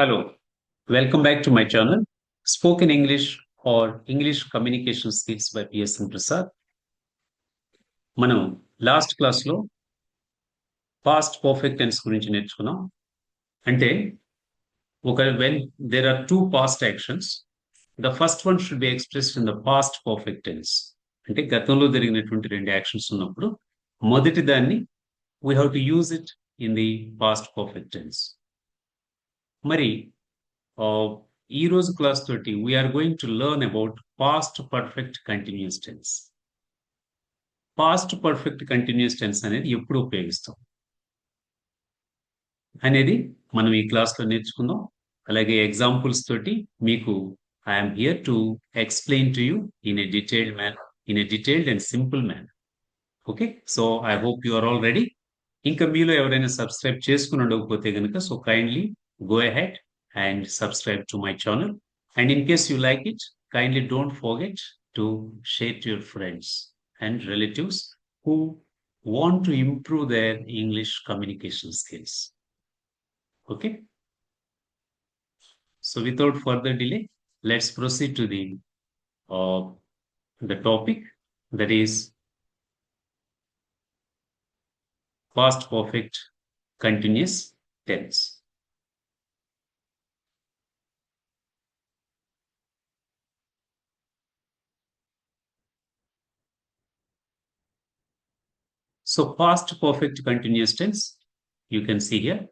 Hello, welcome back to my channel, Spoken English or English Communication Skills by PSN Prasad మనం last క్లాస్లో past perfect tense గురించి నేర్చుకున్నాం. అంటే ఒక when there are two past actions the first one should be expressed in the past perfect tense అంటే గతంలో జరిగినటువంటి రెండు యాక్షన్స్ ఉన్నప్పుడు మొదటి దాన్ని we have to use it in the past perfect tense మరి ఈ రోజు క్లాస్ తోటి we're going to learn about past perfect continuous tense past perfect continuous tense అనేది ఎప్పుడు ఉపయోగిస్తాం? అనేది మనం ఈ క్లాస్లో నేర్చుకుందాం. అలాగే ఎగ్జాంపుల్స్ తోటి మీకు I'm here to explain to you in a detailed man in a detailed and simple man okay so I hope you are all ready ఇంకా మీలో ఎవరైనా సబ్స్క్రైబ్ చేసుకుని ఉండకపోతే కనుక so kindly go ahead and subscribe to my channel. And in case you like it, kindly don't forget to share to your friends and relatives who want to improve their English communication skills. Okay? So without further delay, let's proceed to the uh, the topic that is past perfect continuous tense. So past perfect continuous tense, you can see here.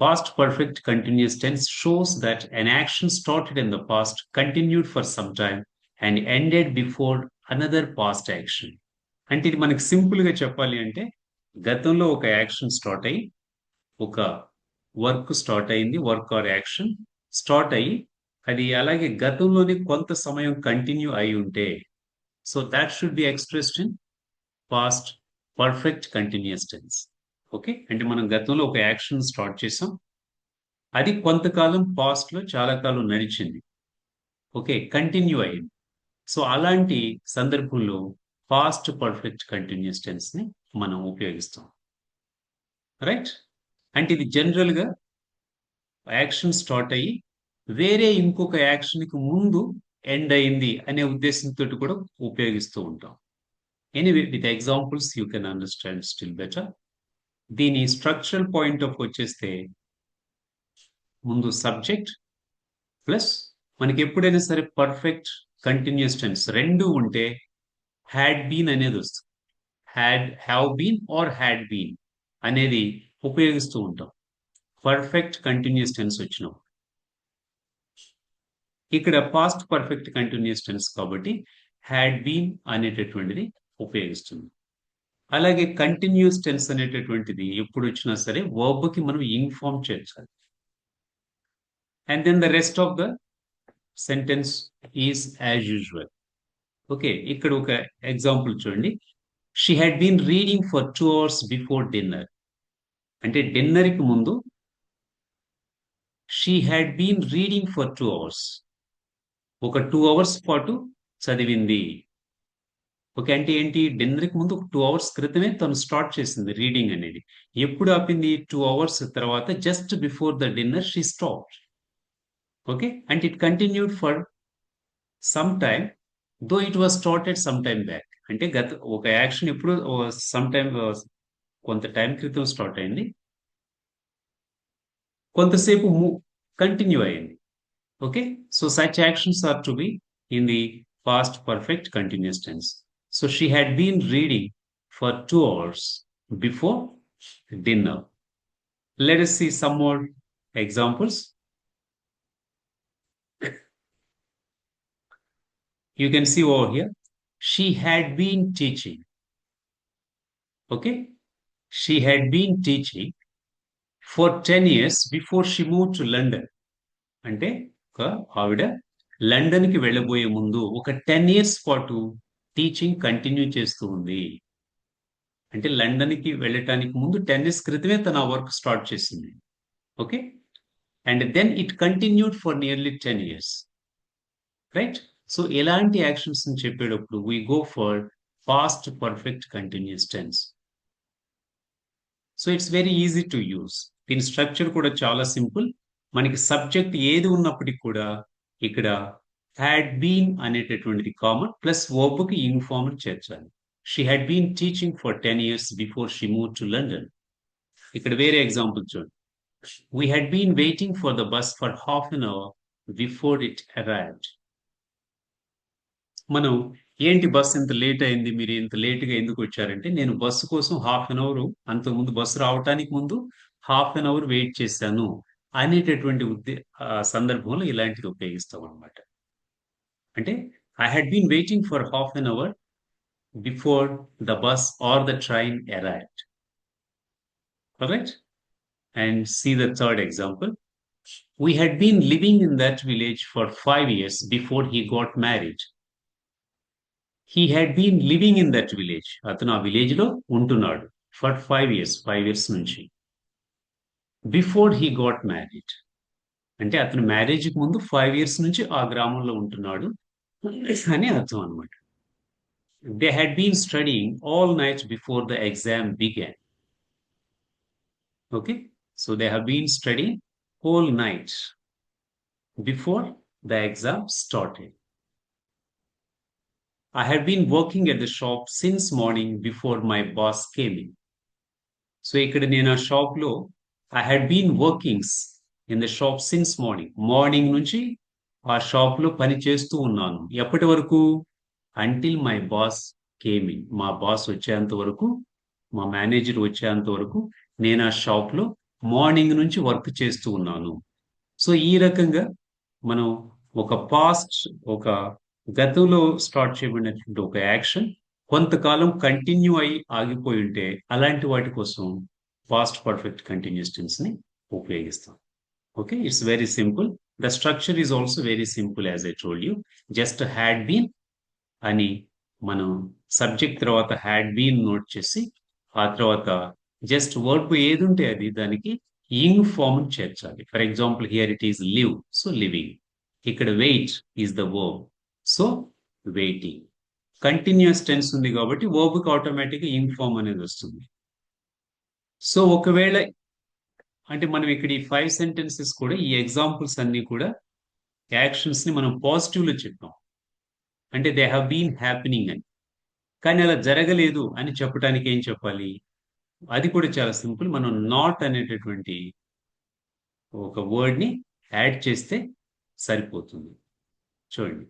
Past perfect continuous tense shows that an action started in the past, continued for some time, and ended before another past action. అంటే ఇది మనకి సింపుల్గా చెప్పాలి అంటే గతంలో ఒక action start అయ్యి ఒక వర్క్ స్టార్ట్ అయింది వర్క్ ఆర్ యాక్షన్ స్టార్ట్ అయ్యి అది అలాగే గతంలోనే కొంత సమయం కంటిన్యూ అయి ఉంటే so that should be expressed in past perfect continuous tense okay అంటే మనం గతంలో ఒక యాక్షన్ స్టార్ట్ చేసాం. అది కొంతకాలం పాస్ట్లో చాలా కాలం నడిచింది. ఓకే కంటిన్యూ అయ్యింది సో అలాంటి సందర్భంలో పాస్ట్ పర్ఫెక్ట్ కంటిన్యూస్ టెన్స్ని మనం ఉపయోగిస్తాం. రైట్ అంటే ఇది జనరల్గా యాక్షన్ స్టార్ట్ అయ్యి వేరే ఇంకొక యాక్షన్కి ముందు ఎండ్ అయింది అనే ఉద్దేశంతో కూడా ఉపయోగిస్తూ ఉంటాం. Anyway with examples you can understand still better దీని స్ట్రక్చరల్ పాయింట్ ఆఫ్ వచ్చేస్తే ముందు సబ్జెక్ట్ ప్లస్ మనకి ఎప్పుడైనా సరే పర్ఫెక్ట్ కంటిన్యూస్ టెన్స్ రెండు ఉంటే హ్యాడ్ బీన్ అనేది వస్తుంది. Had have been or had been అనేది ఉపయోగిస్తూ ఉంటాం. పర్ఫెక్ట్ కంటిన్యూస్ టెన్స్ వచ్చినప్పుడు. ఇక్కడ పాస్ట్ పర్ఫెక్ట్ కంటిన్యూస్ టెన్స్ కాబట్టి హ్యాడ్ బీన్ అనేటటువంటిది ఉపయోగిస్తుంది. అలాగే కంటిన్యూస్ టెన్స్ అనేటటువంటిది ఎప్పుడు వచ్చినా సరే వర్బ్కి కి మనం ఇన్ఫార్మ్ చేర్చాలి and then the rest of the sentence is as usual okay ఇక్కడ ఒక ఎగ్జాంపుల్ చూడండి. She had been reading for two hours before dinner అంటే డిన్నర్కి కి ముందు she had been reading for two hours ఒక టూ అవర్స్ పాటు చదివింది. ఓకే అంటే ఏంటి? డిన్నర్కి ముందు ఒక టూ అవర్స్ క్రితమే తను స్టార్ట్ చేసింది రీడింగ్ అనేది. ఎప్పుడు ఆపింది? టూ అవర్స్ తర్వాత just before the dinner she stop okay? And it continued for some time though it was started some time back అంటే గత ఒక యాక్షన్ ఎప్పుడు సమ్ టైమ్ కొంత టైం క్రితం స్టార్ట్ అయింది. కొంతసేపు కంటిన్యూ అయింది. Okay? So such actions are to be in the past perfect continuous tense. So she had been reading for two hours before dinner. Let us see some more examples. You can see over here, she had been teaching. Okay, she had been teaching for 10 years before she moved to London. అంటే ఒక ఆవిడ London కి వెళ్ళబోయే ముందు ఒక ten years పాటు teaching continue చేస్తూ ఉంది. అంటే లండన్కి వెళ్ళటానికి ముందు టెన్ ఇయర్స్ క్రితమే తన వర్క్ స్టార్ట్ చేసింది. Okay? And then it continued for nearly ten years. Right? So ఎలాంటి యాక్షన్స్ చెప్పేటప్పుడు we go for fast perfect continuous tense so it's very easy to use దీని స్ట్రక్చర్ కూడా చాలా సింపుల్. మనకి subject ఏది ఉన్నప్పటికీ కూడా ఇక్కడ హ్యాడ్ బీన్ అనేటటువంటిది కామన్ ప్లస్ వర్బ్కి ఇంగ్ చేర్చాలి. She had been teaching for ten years before she move to London ఇక్కడ వేరే ఎగ్జాంపుల్ చూడండి. We had been waiting for the bus for half an hour before it arrived మనం ఏంటి bus ఇంత late అయింది? మీరు ఇంత లేట్గా ఎందుకు వచ్చారంటే నేను బస్సు కోసం హాఫ్ అన్ అవర్ అంతకుముందు బస్సు రావటానికి ముందు హాఫ్ అన్ అవర్ వెయిట్ చేశాను అనేటటువంటి ఉద్దే సందర్భంలో ఇలాంటిది ఉపయోగిస్తాం అనమాట అంటే I had been waiting for half an hour before the bus or the train arrived correct and see the third example we had been living in that village for five years before he got married. He had been living in that village. అతను ఆ విలేజ్లో ఉంటున్నాడు for five years five years నుంచి. Before he got married అంటే అతను మ్యారేజ్కి ముందు five years నుంచి ఆ గ్రామంలో ఉంటున్నాడు. అని అర్థం అనమాట they had been studying all night before the exam began okay so they have been studying whole night before the exam started. I had been working at the shop since morning before my boss came in. So ఇక్కడ నేను ఆ షాప్లో I had been workings in the shop since morning morning నుంచి ఆ షాప్లో పని చేస్తూ ఉన్నాను. ఎప్పటి వరకు? అంటిల్ మై బాస్ కేమి మా బాస్ వచ్చేంత వరకు మా మేనేజర్ వచ్చేంత వరకు నేను ఆ షాప్లో మార్నింగ్ నుంచి వర్క్ చేస్తూ ఉన్నాను. సో ఈ రకంగా మనం ఒక పాస్ట్ ఒక గతంలో స్టార్ట్ చేయబడినటువంటి ఒక యాక్షన్ కొంతకాలం కంటిన్యూ అయి ఆగిపోయి ఉంటే అలాంటి వాటి కోసం పాస్ట్ పర్ఫెక్ట్ కంటిన్యూస్టెన్స్ని ఉపయోగిస్తాం. Okay it's very simple the structure is also very simple as I told you just had been అని మనం సబ్జెక్ట్ తర్వాత హ్యాడ్ బీన్ నోట్ చేసి ఆ తర్వాత జస్ట్ వర్డ్ ఏది ఉంటే అది దానికి ఇంగ్ ఫామ్ చేర్చాలి. For example here it is live so living ఇక్కడ wait is the verb so waiting continuous tense ఉంది కాబట్టి వర్బ్కి ఆటోమేటిక్గా ఇంగ్ ఫామ్ అనేది వస్తుంది. సో ఒకవేళ అంటే మనం ఇక్కడ ఈ ఫైవ్ సెంటెన్సెస్ కూడా ఈ ఎగ్జాంపుల్స్ అన్ని కూడా యాక్షన్స్ని మనం పాజిటివ్లో చెప్పాం. అంటే దే హ్యావ్ బీన్ హ్యాపెనింగ్ అని. కానీ అలా జరగలేదు అని చెప్పడానికి ఏం చెప్పాలి? అది కూడా చాలా సింపుల్. మనం నాట్ అనేటటువంటి ఒక వర్డ్ని యాడ్ చేస్తే సరిపోతుంది. చూడండి.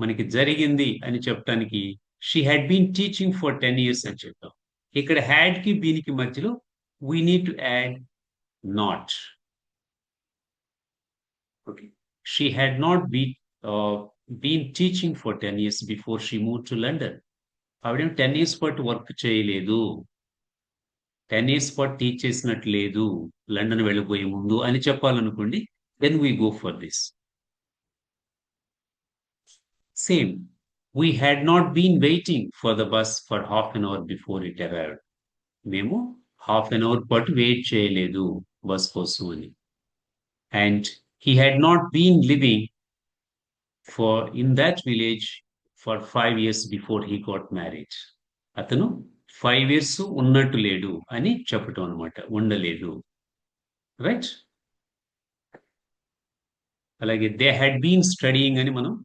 మనకి జరిగింది అని చెప్పడానికి she had been teaching for ten years అని చెప్పాం. ఇక్కడ హ్యాడ్కి మధ్యలో we need to add not okay she had not be been teaching for ten years before she move to London ఆవిడేం టెన్ ఇయర్స్ పాటు వర్క్ చేయలేదు. టెన్ ఇయర్స్ పాటు teach చేసినట్టు లేదు లండన్ వెళ్ళిపోయే ముందు అని చెప్పాలనుకోండి then we go for this same we had not been waiting for the bus for half an hour before it arrived మేము హాఫ్ అన్ అవర్ పాటు వెయిట్ చేయలేదు. Was pursuing. And he had not been living for in that village for five five years before he got marriage అతను five years ఉన్నట్టు లేడు అని చెప్పటం అనమాట ఉండలేదు రైట్ అలాగే దే హ్యాడ్ బీన్ స్టడీయింగ్ అని మనం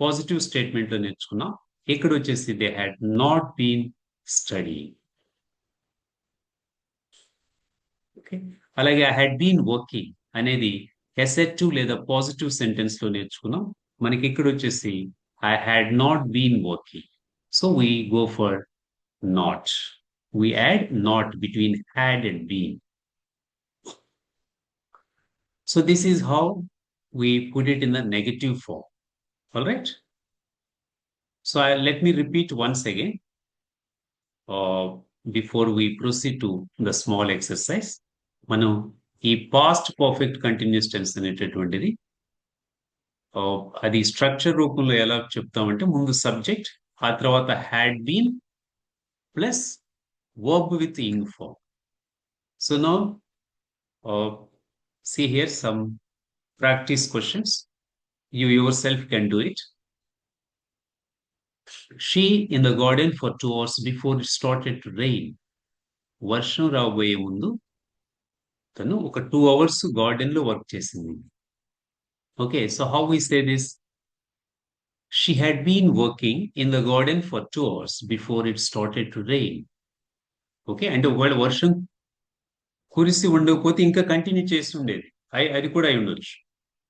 పాజిటివ్ స్టేట్మెంట్లో నేర్చుకున్నాం. ఇక్కడ వచ్చేసి they had not been studying okay అలాగే ఐ హ్యాడ్ బీన్ వర్కింగ్ అనేది ఎసెటివ్ లేదా పాజిటివ్ సెంటెన్స్ లో నేర్చుకున్నాం మనకి ఇక్కడ వచ్చేసి I had not been working so we go for not. We add not between had and been. So this is how we put it in the negative form. All right. So I, let me repeat once again uh, before we proceed to the small exercise. మనం ఈ past perfect continuous tense అనేటటువంటిది అది structure రూపంలో ఎలా చెప్తామంటే ముందు subject ఆ తర్వాత had been plus verb with ing form so no see here some practice questions you yourself can do it she in the garden for two hours before it start at rain వర్షం రాబోయే ముందు తను ఒక two hours గార్డెన్లో work చేసింది. Okay so how we say this? She had been working in the garden for two hours before it started to rain. Okay అంటే ఒకవేళ వర్షం కురిసి ఉండకపోతే ఇంకా కంటిన్యూ చేసి ఉండేది. అది కూడా అయి ఉండొచ్చు.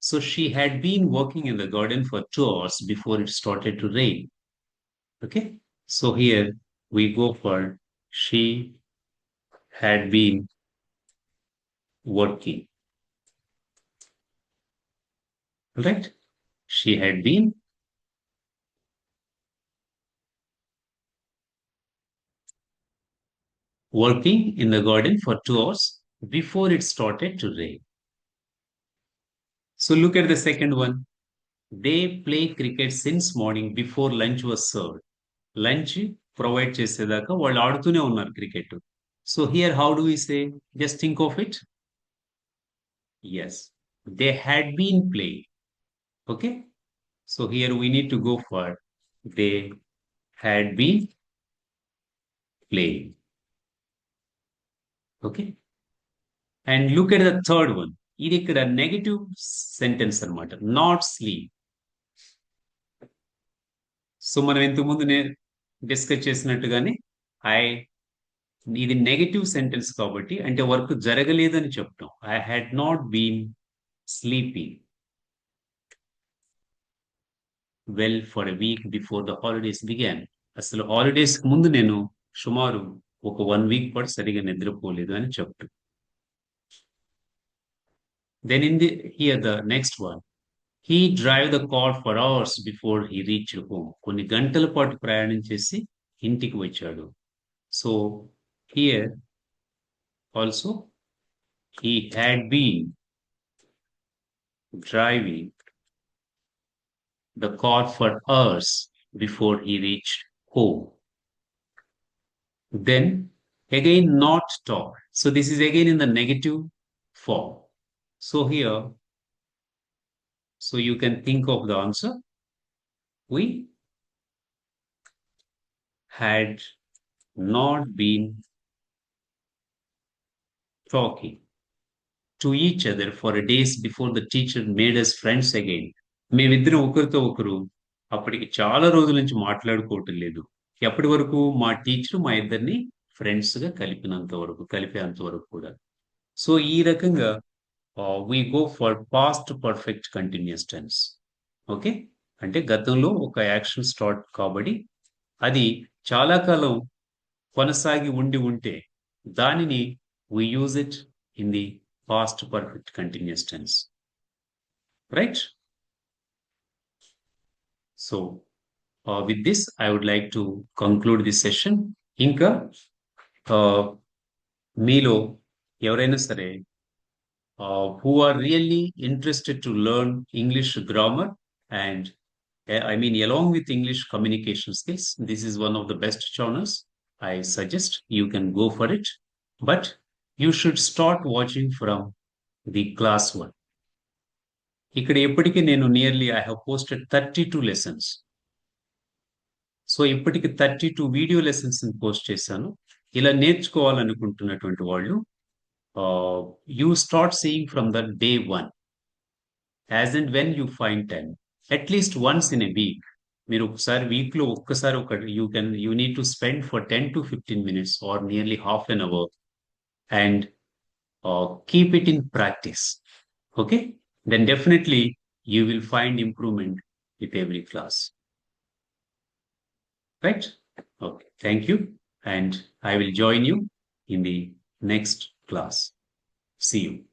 So she had been working in the garden for two hours before it started to rain. Okay so here we go for she had been working. Right? She had been working in the garden for two hours before it started to rain. So look at the second one. They play cricket since morning before lunch was served. Lunch provide చేసేదాకా వాళ్ళు ఆడుతూనే ఉన్నారు cricket so here how do we say just think of it yes. They had been play okay? So here we need to go for they had been playing okay? And look at the third one. ఇది ఇక్కడ negative sentence అనమాట not sleep so మనం ఇంతకుముందు నేను discuss చేసినట్టుగానే I ఇది negative sentence కాబట్టి అంటే వర్క్ జరగలేదని చెప్తాం. I had not been sleeping well for a week before the holidays began అసలు హాలిడేస్ ముందు నేను సుమారు ఒక వన్ వీక్ పాటు సరిగా నిద్రపోలేదు అని చెప్తాం then in the here the next one he drive the car for hours before he reach home కొన్ని గంటల పాటు ప్రయాణం చేసి ఇంటికి వచ్చాడు. So here also he had been driving the car for hours before he reached home. Then again, not talk. So this is again in the negative form. So here, so you can think of the answer. We had not been talking to each other for a days before the teacher made us friends again. మేమిద్దరం ఒకరితో ఒకరు అప్పటికి చాలా రోజుల నుంచి మాట్లాడుకోవటం లేదు. ఎప్పటి వరకు? మా టీచర్ మా ఇద్దరిని ఫ్రెండ్స్గా కలిపినంత వరకు కలిపేంత వరకు కూడా. సో ఈ రకంగా we go for past perfect continuous tense okay అంటే గతంలో ఒక యాక్షన్ స్టార్ట్ కాబట్టి అది చాలా కాలం కొనసాగి ఉండి ఉంటే దానిని we use it in the past perfect continuous tense right so with this I would like to conclude this session ఇంకా మీలో ఎవరైనా సరే uh, who are really interested to learn English grammar and uh, I mean, along with English communication skills, this is one of the best channels. I suggest you can go for you should start watching from the class one ఇక్కడ ఇప్పటికీ నేను nearly I have posted thirty two lessons so ఇప్పటికి thirty two video lessons post చేశాను. ఇలా నేర్చుకోవాలనుకుంటున్నటువంటి వాళ్ళు you start seeing from the day one as and when you fine find at least once in a week మీరు ఒకసారి వీక్లో ఒక్కసారి ఒక you can you need to spend for ten to fifteen minutes or nearly half an hour and uh, keep it in practice, okay, then definitely you will find improvement with every class. Right? Okay, thank you. And I will join you in the next class. See you.